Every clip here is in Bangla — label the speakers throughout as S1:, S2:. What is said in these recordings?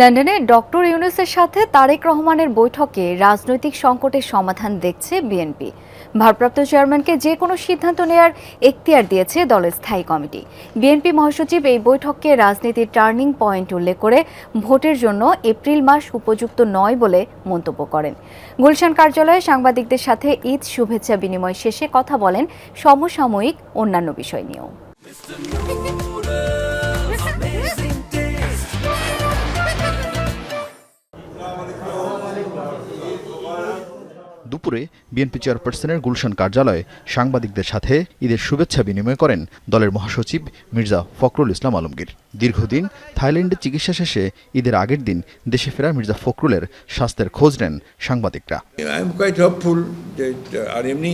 S1: লন্ডনে ডক্টর ইউনুসের সাথে তারেক রহমানের বৈঠকে রাজনৈতিক সংকটের সমাধান দেখছে বিএনপি। ভারপ্রাপ্ত চেয়ারম্যানকে যে কোনো সিদ্ধান্ত নেয়ার এখতিয়ার দিয়েছে দলের স্থায়ী কমিটি। বিএনপি মহাসচিব এই বৈঠককে রাজনীতির টার্নিং পয়েন্ট উল্লেখ করে ভোটের জন্য এপ্রিল মাস উপযুক্ত নয় বলে মন্তব্য করেন। গুলশান কার্যালয়ে সাংবাদিকদের সাথে ঈদ শুভেচ্ছা বিনিময় শেষে কথা বলেন সমসাময়িক অন্যান্য বিষয় নিয়েও।
S2: দুপুরে বিএনপি চেয়ারপারসনের গুলশান কার্যালয়ে সাংবাদিকদের সাথে ঈদের শুভেচ্ছা বিনিময় করেন দলের মহাসচিব মির্জা ফখরুল ইসলাম আলমগীর। দীর্ঘদিন থাইল্যান্ডে চিকিৎসা শেষে ঈদের আগের দিন দেশে ফেরা মির্জা ফখরুলের স্বাস্থ্যের খোঁজ নেন সাংবাদিকরা।
S3: আই এম কোয়াইট হোপফুল যে আর এমনি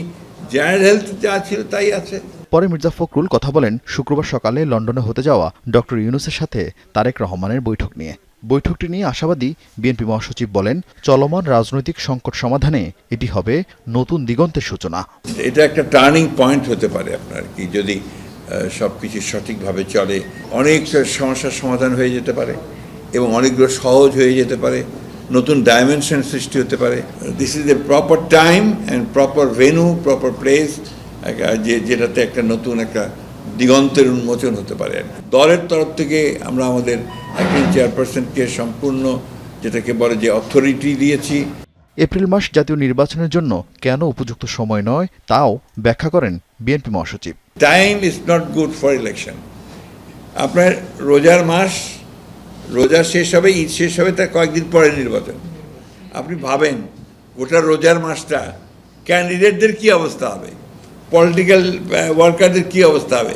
S3: জেনারেল হেলথ যা ছিল তাই আছে।
S2: পরে মির্জা ফখরুল কথা বলেন শুক্রবার সকালে লন্ডনে হতে যাওয়া ডক্টর ইউনুসের সাথে তারেক রহমানের বৈঠক নিয়ে। বৈঠকটি নিয়ে আশাবাদী বিএনপি মহাসচিব বলেন, চলমান রাজনৈতিক সংকট সমাধানে এটি হবে নতুন দিগন্তের সূচনা।
S3: এটা একটা টার্নিং পয়েন্ট হতে পারে আপনার কি, যদি সব কিছু সঠিকভাবে চলে। অনেক সমস্যার সমাধান হয়ে যেতে পারে এবং অনেকগুলো সহজ হয়ে যেতে পারে, নতুন ডাইমেনশন সৃষ্টি হতে পারে। This is a proper time and proper venue proper place যেটাতে একটা নতুন একটা দিগন্তের উন্মোচন হতে পারে। দলের তরফ থেকে আমরা আমাদের একজন চেয়ারপারসনকে সম্পূর্ণ যেটাকে বলে যে অথরিটি দিয়েছি।
S2: এপ্রিল মাস জাতীয় নির্বাচনের জন্য কেন উপযুক্ত সময় নয় তাও ব্যাখ্যা করেন বিএনপি মহাসচিব।
S3: Time is not good for election আপনার রোজার মাস রোজা শেষ হবে ঈদ শেষ হবে তার কয়েকদিন পরে নির্বাচন। আপনি ভাবেন গোটা রোজার মাসটা ক্যান্ডিডেটদের কি অবস্থা হবে? পলিটিক্যাল ওয়ার্কারদের কী অবস্থা হবে?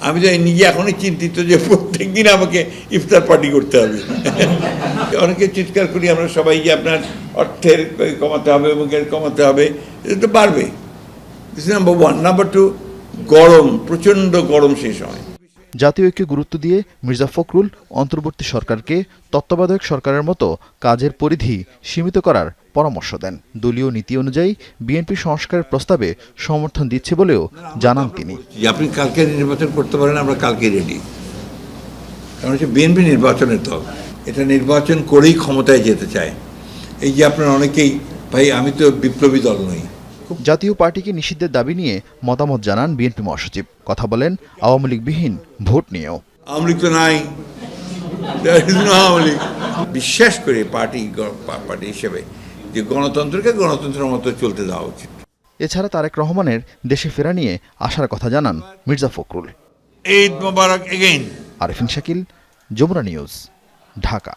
S3: আমি তো নিজে এখনই চিন্তিত যে প্রত্যেক দিন আমাকে ইফতার পার্টি করতে হবে। অনেকে চিৎকার করি, আমরা সবাই যে আপনার অর্থের কমাতে হবে এবং কমাতে হবে, এটা তো বাড়বে। নাম্বার ওয়ান নাম্বার টু গরম, প্রচণ্ড গরম সেই সময়
S2: জাতীয় ঐক্যে গুরুত্ব দিয়ে মির্জা ফখরুল অন্তর্বর্তী সরকারকে তত্ত্বাবধায়ক সরকারের মতো কাজের পরিধি সীমিত করার পরামর্শ দেন। দলীয় নীতি অনুযায়ী বিএনপি সংস্কারের প্রস্তাবে সমর্থন দিচ্ছে বলেও জানান তিনি।
S3: আপনি কালকে নির্বাচন করতে পারেন, আমরা কালকে রেডি কারণ হচ্ছে বিএনপি নির্বাচনের দল। এটা নির্বাচন করেই ক্ষমতায় যেতে চায়। এই যে আপনার অনেকেই, ভাই, আমি তো বিপ্লবী দল নই।
S2: জাতীয় পার্টিকে নিষিদ্ধের দাবি নিয়ে মতামত জানান বিএনপি মহাসচিব। কথা বলেন আওয়ামী লীগবিহীন ভোট নিয়েও।
S3: আওয়ামী লীগ তো নাই। আওয়ামী লীগ। বিশ্বাস করে পার্টি পার্টি হিসেবে যে গণতন্ত্রকে গণতন্ত্রের মতো চলতে দেওয়া উচিত।
S2: এছাড়া তারেক রহমানের দেশে ফেরা নিয়ে আসার কথা জানান Mirza Fakhrul.
S3: Eid Mubarak again
S2: Arifin Shakil Jamuna news Dhaka.